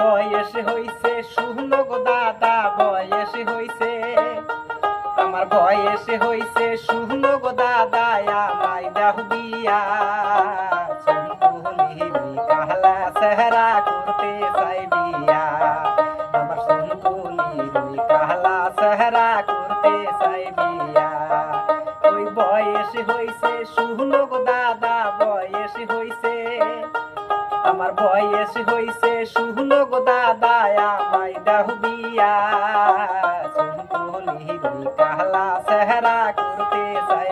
বয়স হইছে, শুনো দাদা, বয়স হইছে। আমার বয়স হইছে, শুনো গো দাদা, আমায় দাহ সন্তুলি কাহলা সেহরা করতে চাই বিয়া আমার সন্তুলি কাহলা সেহরা করতে চাই বিয়া ওই বয়স হইছে, শুনো গো দাদা, বয়স হইছে আমার ভয় বয়স হইছে শুনো গো দাদা আমায় দাহ বিয়া কাহলা সেহরা করতে চাই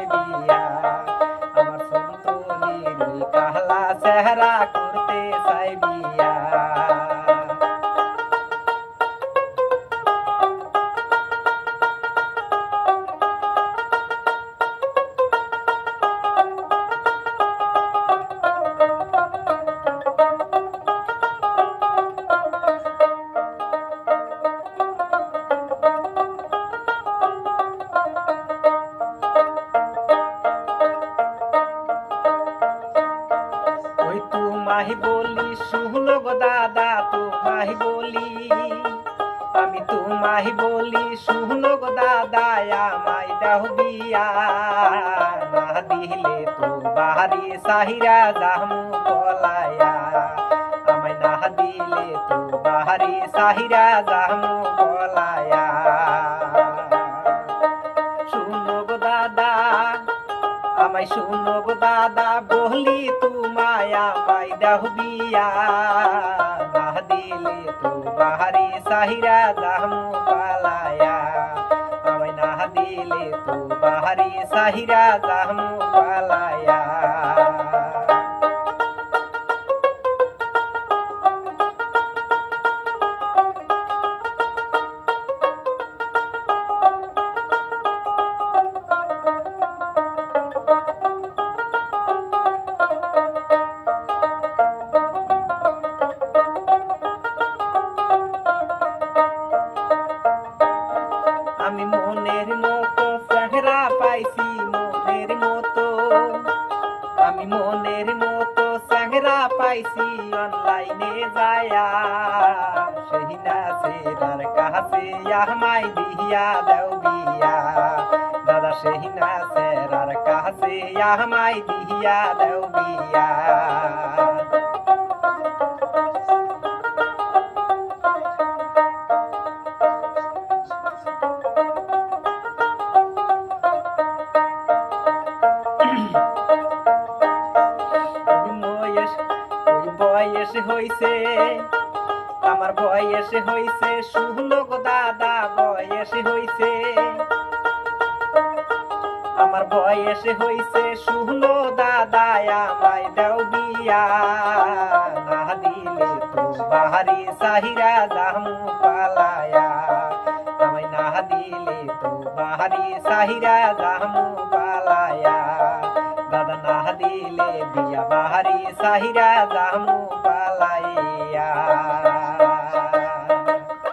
তোমাহি বলি, শুনো গো দাদা তোমাহি বলি। আমি তোমাহি বলি, শুনো গো দাদা, আমায় দাও বিয়া। না দিলে তো বাহারি সাহিরা জামু বলায়া আমায় না দিলে তো বাহারি সাহিরা জামু আমায় শুনো গো দাদা, বলি তোমায় বাই দেহ বিয়া বাহ দিলে তো বাহারি সাহিরা জামু পালায়া। আমায় না দিলে তো বাহারি সাহিরা জামু পালায়া। আমি মনের মতো সাংরা পাইছি, অনলাইনে যায়া। সেই নাচেরার কাছে আমায় দিয়া দেও বিয়া দাদা, সেই নাচেরার কাছে আমায় দিয়া দেও বিয়া হইছে। আমার বয়স হইছে, শুনো গো দাদা, বয়স হইছে। আমার বয়স হইছে, শুনো দাদা, আমায় দাও বিয়া না দিলে তো বাহারি সাহিরা জামু পালায়া। আমায় না দিলে তো বাহারি সাহিরা না দিলে বিয়া বাহারি সাহিরা জামু পালাইয়া।